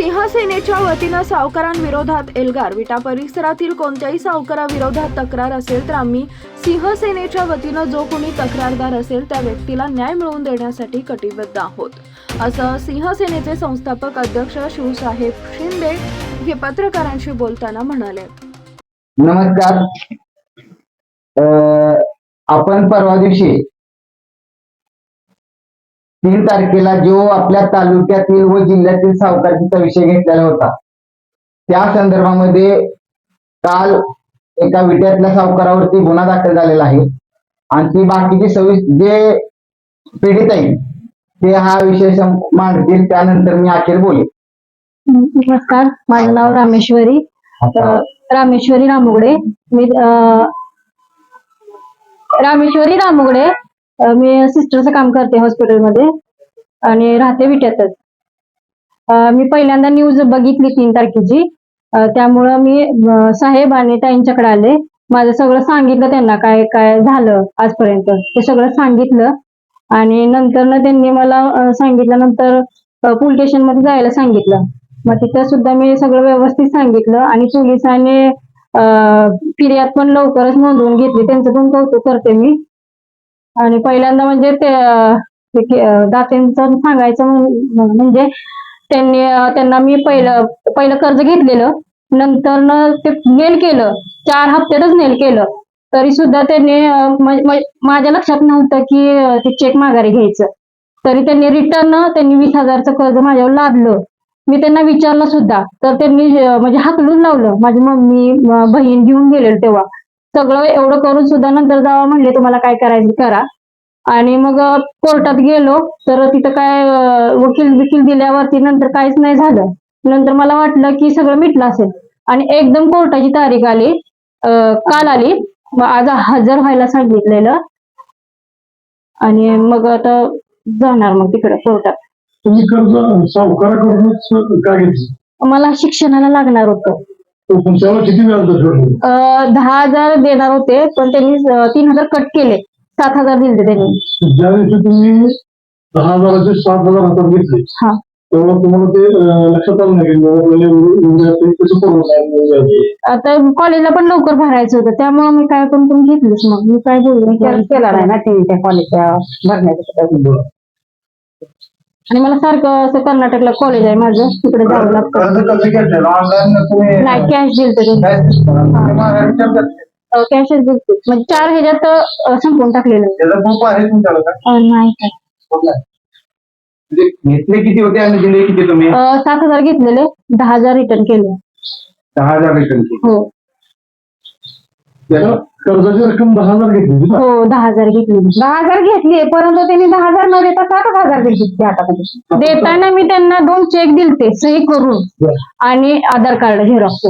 सिंहसेनेच्या वतीनं सावकारांविरोधात एल्गार विटा परिसरातील कोणत्याही सावकाराविरोधात तक्रार असेल तर आम्ही सिंहसेनेच्या वतीनं जो कोणी तक्रारदार असेल त्या व्यक्तीला न्याय मिळवून देण्यासाठी कटिबद्ध आहोत. असं सिंहसेनेचे संस्थापक अध्यक्ष शिवसाहेब शिंदे हे पत्रकारांशी बोलताना म्हणाले. नमस्कार. आपण परवा दिवशी तीन तारखेला जो आपल्या तालुक्यातील व जिल्ह्यातील सावकारकीचा विषय घेतलेला होता. त्या संदर्भामध्ये काल एका विट्यातल्या सावकारावरती गुन्हा दाखल झालेला आहे. आणि ती बाकीची सविस जे पीडित आहे ते हा विषय मांडतील. त्यानंतर मी अखेर बोलेन. नमस्कार. माझं नाव रामेश्वरी. रामेश्वरी रामुगडे. मी रामेश्वरी रामुगडे मी सिस्टरचं काम करते हॉस्पिटलमध्ये आणि राहते विट्यातच. मी पहिल्यांदा न्यूज बघितली तीन तारखेची. त्यामुळं मी साहेब आणि ताईंच्याकडे आले. माझं सगळं सांगितलं त्यांना काय काय झालं आजपर्यंत. ते सगळं सांगितलं. आणि नंतर ना त्यांनी मला सांगितल्यानंतर पोलीस स्टेशनमध्ये जायला सांगितलं. मग तिथं सुद्धा मी सगळं व्यवस्थित सांगितलं आणि पोलिसांनी फिर्याद पण लवकरच नोंदवून घेतली. त्यांचं पण कौतुक करते मी. आणि पहिल्यांदा म्हणजे ते दातेंचं सांगायचं म्हणजे त्यांनी त्यांना मी पहिलं पहिलं कर्ज घेतलेलं. नंतर ते नेल केलं. चार हप्त्यातच नेल केलं. तरी सुद्धा त्यांनी माझ्या लक्षात नव्हतं की ते चेक माघारी घ्यायचं. तरी त्यांनी रिटर्न त्यांनी वीस हजारचं कर्ज माझ्यावर लादलं. मी त्यांना विचारलं सुद्धा. तर त्यांनी म्हणजे हाकलून लावलं. माझी मम्मी बहीण घेऊन गेलेलं तेव्हा. सगळं एवढं करून सुद्धा नंतर जावा म्हणले तुम्हाला काय करायचं करा. आणि मग कोर्टात गेलो तर तिथं काय वकील बिकील दिल्यावरती नंतर काहीच नाही झालं. नंतर मला वाटलं की सगळं मिटलं असेल. आणि एकदम कोर्टाची तारीख आली काल आली. मग आज हजर व्हायला सांगितलेलं. आणि मग आता जाणार मग तिकडे कोर्टात. तुम्ही कर्ज सावकाराकडूनच का घेतलं? मला शिक्षणाला लागणार होतं. त्याला किती व्याज दहा हजार देणार होते पण त्यांनी तीन हजार कट केले. सात हजार दिले त्यांनी. ज्या दिवशी तुम्ही दहा हजाराचे सात हजार हातात घेतले हा. तेव्हा तुम्हाला ते लक्षात आलं नाही? आता कॉलेजला पण लवकर भरायचं होतं त्यामुळे मी काय करून पण घेतलंच मग. मी काय बोलू विचार केला नाही. ना ते त्या कॉलेजच्या भरण्याचं. आणि मला सारखं असं कर्नाटकला कॉलेज आहे माझं. तिकडे जावं लागतं. नाही कॅश दिलं त्याचं कॅशच दिलते म्हणजे चार ह्याच्यात अं, संपवून टाकलेलं नाही म्हणजे घेतले किती होते आणि दिले किती तुम्ही? सात हजार घेतलेले. दहा हजार रिटर्न केले. दहा हजार रिटर्न हो. त्याला कर्जाची रक्कम दहा हजार घेतली ना? हो दहा हजार घेतले दहा हजार घेतले परंतु त्यांनी दहा हजार न देता सात हजार दिले हातामध्ये देताना मी त्यांना दोन चेक दिलते सही करून. आणि आधार कार्ड झेरॉक्स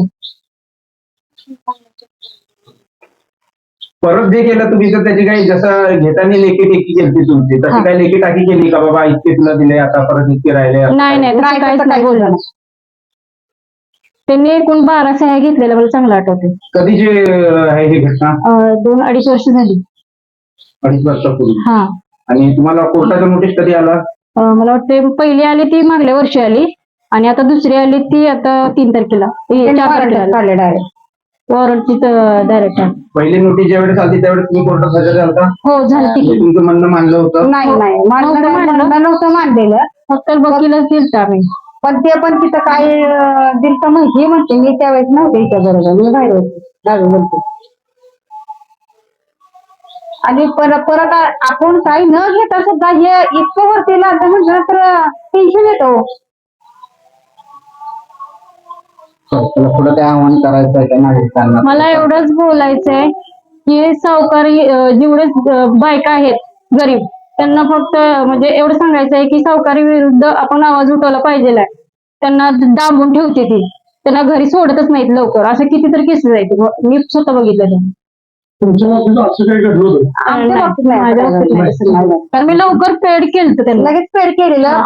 परत जे केलं तुम्ही तर त्याची काही जसं घेताना लेखी टेकी केली तुमची हा. तशी काही लेखी टाकी केली का बाबा इतके तुला दिले आता परत इतके राहिले असं नाही नाही काहीच नाही बोललं. त्यांनी एकूण बारा सह्या घेतलेल्या मला चांगलं आठवते कधीची अं, आहे ही घटना? अं, दोन अडीच वर्ष झाली. अडीच वर्षापूर्वी. हा. आणि तुम्हाला कोर्टाचा नोटीस कधी आला? अं, मला वाटते पहिली आली ती मागल्या वर्षी आली. आणि आता दुसरी आली ती आता तीन तारखेला. हे चार तारखेला वॉरंटची डायरेक्ट पहिली नोटीस ज्यावेळेस आली त्यावेळेस तुम्ही कोर्टात हजर झालता हो झाली ती. म्हणजे तुमचं म्हणणं मानलं होतं? नाही नाही. मानलं मानलं. नव्हतं मानलेलं. फक्त वकीलच दिलता आम्ही. पण ते पण तिथं काय दिलतं माहिती म्हणते मी त्यावेळेस नव्हते इथं बरोबर मी बाहेर होते दहावी बोलते आणि परत परत आपण काही न घेता सुद्धा हे इतकं वरती लागतं म्हटलं तर टेन्शन येतो तुला पुढे काय आव्हान करायचं आहे त्या नागरिकांना मला एवढंच बोलायचंय की सावकारी अं, जेवढे अं, बायका आहेत गरीब त्यांना फक्त म्हणजे एवढं सांगायचं आहे की सावकारी विरुद्ध आपण आवाज उठवला पाहिजे त्यांना दाबून ठेवते ती. त्यांना घरी सोडतच नाहीत लवकर. असं कितीतरी केसेस आहेत. मी स्वतः बघितलं ते तुमच्या बाबतीत असं काही घडलं होतं. आमच्या नाही, बाबतीत नाही. माझ्या बाबतीत नाही. असं नाही. कारण मी लवकर पेड केलं त्यांना. लगेच पेड केलेलं?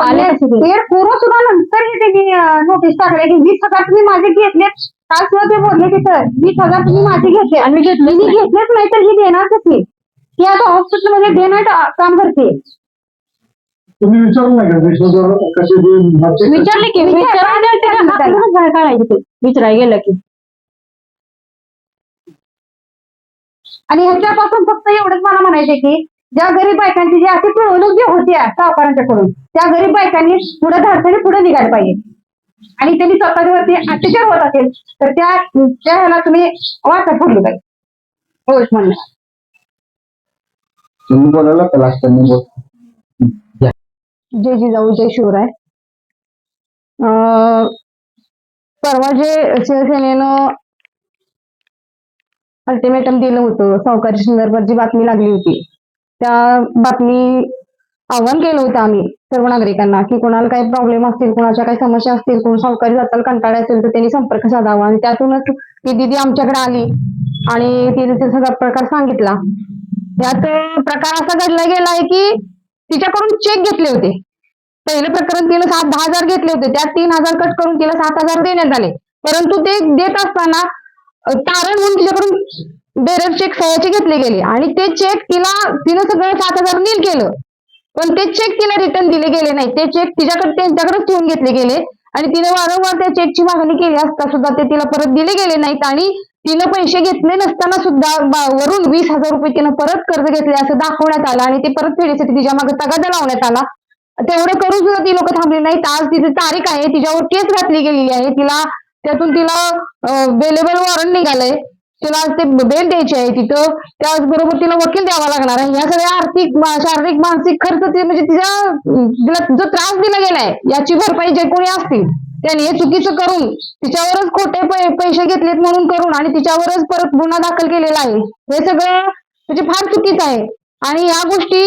पेड करून सुद्धा नंतर त्यांनी नोटीस टाकले की वीस हजार तुम्ही माझे घेतले काल सुद्धा ते बोलले तिथं वीस हजार तुम्ही माझे घेतले. आणि मी घेतले मी घेतलेच नाही तर ही देणार कशी ती आता हॉस्पिटलमध्ये डे नाईट काम करते. तुम्ही विचारलं नाही का? विश्वासावर कसे विचारले की ते. विचारायला गेलं की. आणि ह्याच्यापासून फक्त एवढंच मला म्हणायचे की ज्या गरीब बायकांची जी अशी पिळवणूक जी होत्या सावकारांच्याकडून त्या गरीब बायकांनी पुढे धाडसाने पुढे निघायला पाहिजे. आणि त्यांनी स्वतःवरती अत्याचार होत असेल तर त्या त्या ह्याला तुम्ही वाचा फोडली पाहिजे होय म्हणणं. तुम्ही बोलायला का लास्ट बोल. जय जिजाऊ जय शिवराय. परवा जे शिवसेनेनं अल्टिमेटम दिलं होतं सावकारी संदर्भात जी बातमी लागली होती त्या बातमी आव्हान केलं होतं आम्ही सर्व नागरिकांना की कोणाला काही प्रॉब्लेम असतील कोणाच्या काही समस्या असतील कोण सावकारी जाताना कंटाळे असेल तर त्यांनी संपर्क साधावा. आणि त्यातूनच ती दिदी आमच्याकडे आली आणि तिने ते सगळा प्रकार सांगितला. यात प्रकार असा घडला गेला आहे की तिच्याकडून चेक घेतले होते. पहिलं प्रकरण तिला सात दहा हजार घेतले होते. त्यात तीन हजार कट करून तिला सात हजार देण्यात आले परंतु ते देत असताना तारण म्हणून तिच्याकडून बेरर चेक सह्याचे घेतले गेले. आणि ते चेक तिला तिनं सगळं सात हजार नील केलं. पण ते चेक तिला रिटर्न दिले गेले नाही. ते चेक तिच्याकडे त्यांच्याकडेच ठेवून घेतले गेले. आणि तिने वारंवार त्या चेकची मागणी केली असता सुद्धा ते तिला परत दिले गेले नाहीत. आणि तिनं पैसे घेतले नसताना सुद्धा वरून वीस हजार रुपये तिनं परत कर्ज घेतले असं दाखवण्यात आलं आणि ते परत फेडीसाठी तिच्यामागे तगादा लावण्यात आला. तेवढं करून सुद्धा ती लोक थांबली नाहीत. आज तिची तारीख आहे. तिच्यावर केस घातली गेलेली आहे. तिला त्यातून तिला बेलेबल वॉरंट निघालंय. तिला आज ते बेल द्यायची आहे तिथं. त्याचबरोबर तिला वकील द्यावा लागणार आहे. या सगळ्या आर्थिक शारीरिक मानसिक खर्च ते म्हणजे तिच्या तिला जो त्रास दिला गेलाय याची भरपाई जे कोणी असतील त्यांनी हे चुकीचं करून तिच्यावरच खोटे पैसे घेतलेत म्हणून करून आणि तिच्यावरच परत गुन्हा दाखल केलेला आहे. हे सगळं म्हणजे फार चुकीचं आहे. आणि या गोष्टी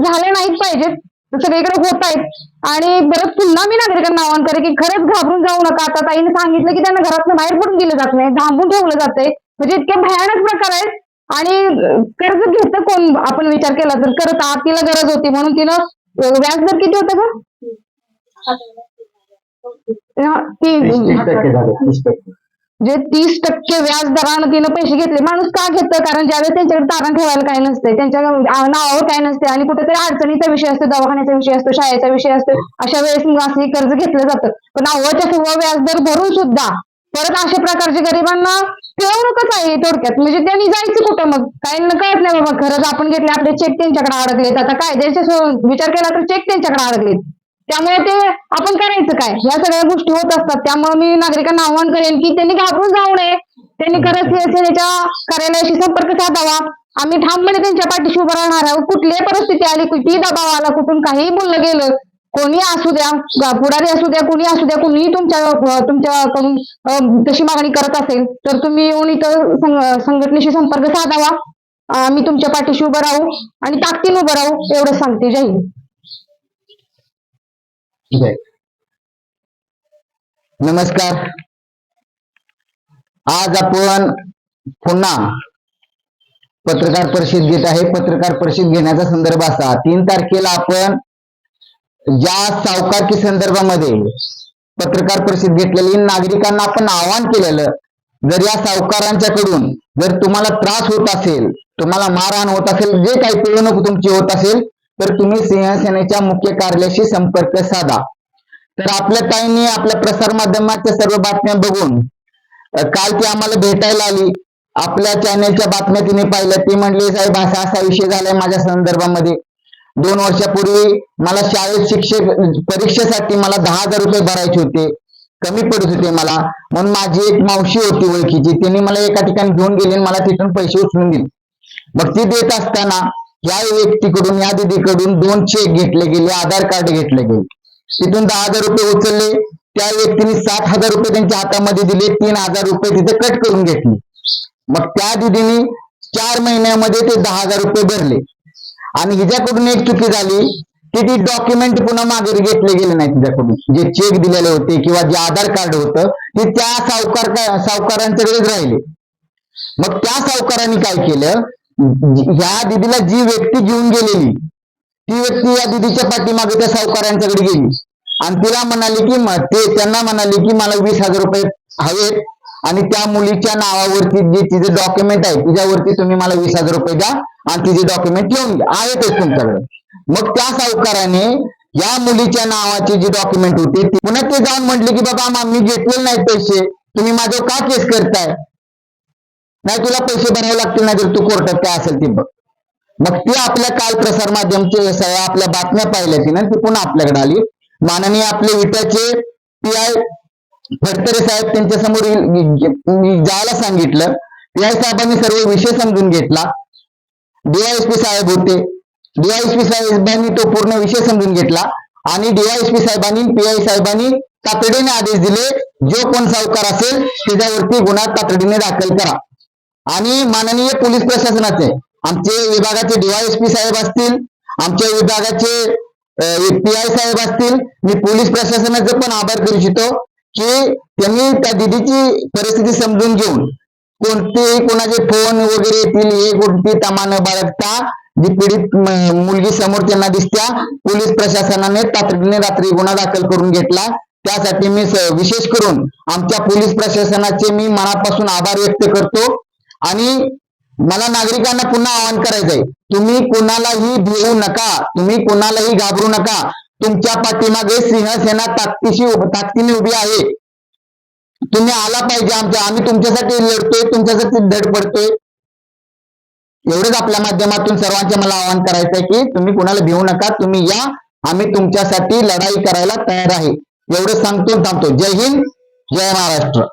झाल्या नाहीत पाहिजेत सगळीकडे होत आहेत. आणि परत पुन्हा मी नागरिकांना आवाहन करेन की खरंच घाबरून जाऊ नका. आता ताईने सांगितलं की त्यांना घरातून बाहेर पडून दिलं जात नाही. थांबून ठेवलं जातंय. म्हणजे इतके भयानक प्रकार आहेत. आणि कर्ज घेतं कोण? आपण विचार केला तर. करत आत तिला गरज होती म्हणून तिनं व्याज दर किती होतं का ती तीस टक्के झाले तीस टक्के. जे तीस टक्के व्याज दरानं तिनं पैसे घेतले माणूस का घेतं? कारण ज्यावेळेस त्यांच्याकडे तारण ठेवायला काही नसते त्यांच्या नावावर काही नसते आणि कुठेतरी अडचणीचा विषय असतो दवाखान्याचा विषय असतो शाळेचा विषय असतो अशा वेळेस मग असं कर्ज घेतलं जातं. पण अव्वाच्या सव्वा व्याजदर भरून सुद्धा परत अशा प्रकारचे गरिबांना पिळवणूकच आहे थोडक्यात. म्हणजे त्यांनी जायचं कुठं मग? काही कळत नाही बाबा खरंच आपण घेतले आपले चेक त्यांच्याकडे अडकलेत. आता कायद्याच्या सो- विचार केला तर चेक त्यांच्याकडे अडकलेत. त्यामुळे ते आपण करायचं काय? या सगळ्या गोष्टी होत असतात. त्यामुळे मी नागरिकांना आव्हान करेन की त्यांनी घाबरून जाऊ नये. त्यांनी खरंच सेनेच्या कार्यालयाशी संपर्क साधावा. आम्ही ठामपणे त्यांच्या पाठीशी उभं राहणार आहोत. कुठलीही परिस्थिती आली किती दबाव आला कुठून काहीही बोललं गेलं कोणी असू द्या पुढारी असू द्या कुणी असू द्या कुणीही तुमच्या तुमच्याकडून तशी मागणी करत असेल तर तुम्ही येऊन इथं संघटनेशी संपर्क साधावा. आम्ही तुमच्या पाठीशी उभं राहू आणि ताकदीन उभं राहू एवढं सांगते. जय हिंद. जय. नमस्कार. आज आपण पुन्हा पत्रकार परिषद घेत आहे. पत्रकार परिषद घेण्याचा संदर्भ असा. तीन तारखेला आपण ज्या सावकारकी संदर्भामध्ये पत्रकार परिषद घेतलेली नागरिकांना आपण आवाहन केलेलं जर या सावकारांच्याकडून जर तुम्हाला त्रास होत असेल तुम्हाला मारहाण होत असेल जे काही पिळवणूक तुमची होत असेल तर तुम्ही सिंहसेनेच्या मुख्य कार्यालयाशी संपर्क साधा. तर आपल्या ताईंनी आपल्या प्रसार माध्यमाच्या सर्व बातम्या बघून काल ती आम्हाला भेटायला आली. आपल्या चॅनेलच्या बातम्या तिने पाहिल्या. ती म्हणली साहेब असा असा विषय झालाय माझ्या संदर्भामध्ये. दोन वर्षापूर्वी मला शाळेत शिक्षक परीक्षेसाठी मला दहा हजार रुपये भरायचे होते. कमी पडत होते मला. म्हणून माझी एक मावशी होती ओळखीची. तिने मला एका ठिकाणी घेऊन गेली आणि मला तिथून पैसे उचलून दिले. मग ती देत असताना या व्यक्तीकडून या दिदीकडून दोन चेक घेतले गेले आधार कार्ड घेतले गेले. तिथून दहा हजार रुपये उचलले. त्या व्यक्तीने सात हजार रुपये त्यांच्या हातामध्ये दिले तीन हजार रुपये तिथे कट करून घेतले. मग त्या दिदीने चार महिन्यामध्ये ते दहा हजार रुपये भरले. आणि हिच्याकडून एक चुकी झाली की ती डॉक्युमेंट पुन्हा मागे घेतले गेले नाही तिच्याकडून. जे चेक दिलेले होते किंवा जे आधार कार्ड होतं ते त्या सावकार सावकारांच्याकडेच राहिले. मग त्या सावकारांनी काय केलं? ह्या दिदीला जी व्यक्ती घेऊन गेलेली ती व्यक्ती या दिदीच्या पाठीमागे त्या सावकारांच्याकडे गेली. आणि तिला म्हणाली की ते त्यांना म्हणाली की मला वीस हजार रुपये हवेत आणि त्या मुलीच्या नावावरती जे तिचे डॉक्युमेंट आहे तिच्यावरती तुम्ही मला वीस हजार रुपये द्या आणि तिचे डॉक्युमेंट ठेवून घ्या. आहेतच तुमच्याकडे. मग त्या सावकाराने या मुलीच्या नावाची जी डॉक्युमेंट होती पुन्हा ते जाऊन म्हटले की बाबा मी घेतलेले नाही पैसे. तुम्ही माझ्यावर का केस करताय? नाही तुला पैसे भरावे लागतील नाही तर तू कोर्टात काय असेल ते बघ. मग ती आपल्या काल प्रसार माध्यमचे सगळ्या आपल्या बातम्या पाहिल्या तिनं ती पुन्हा आपल्याकडे आली? माननीय आपले विटाचे पी आय फडतरे साहेब त्यांच्यासमोर जायला सांगितलं पी आय साहेबांनी सर्व विषय समजून घेतला. डीआयएसपी साहेब होते. डीआयएसपी साहेबांनी तो पूर्ण विषय समजून घेतला. आणि डीआयएसपी साहेबांनी पीआय साहेबांनी तातडीने आदेश दिले जो कोण सावकार असेल त्याच्यावरती गुन्हा तातडीने दाखल करा. आणि माननीय पोलीस प्रशासनाचे आमचे विभागाचे डीवायएसपी साहेब असतील आमच्या विभागाचे पी आय साहेब असतील मी पोलीस प्रशासनाचे पण आभार करू इच्छितो की त्यांनी त्या दिदीची परिस्थिती समजून घेऊन कोणतेही कोणाचे फोन वगैरे येतील हे कोणती तमा न बाळगता जी पीडित मुलगी समोर त्यांना दिसत्या पोलीस प्रशासनाने तातडीने रात्री गुन्हा दाखल करून घेतला. त्यासाठी मी विशेष करून आमच्या पोलीस प्रशासनाचे मी मनापासून आभार व्यक्त करतो. आणि मला नागरिकांना पुन्हा आवाहन करायचंय तुम्ही कोणालाही भिवू नका तुम्ही कुणालाही घाबरू नका. तुमच्या पाठीमागे सिंहसेना ताकदीशी ताकदीने उभी आहे. तुम्ही आला पाहिजे आमच्या आम्ही तुमच्यासाठी लढतोय तुमच्यासाठी धड पडतोय. एवढंच आपल्या माध्यमातून सर्वांचे मला आवाहन करायचंय की तुम्ही कुणाला भिवू नका तुम्ही या. आम्ही तुमच्यासाठी लढाई करायला तयार आहे. एवढं सांगतो थांबतो. जय हिंद जय महाराष्ट्र.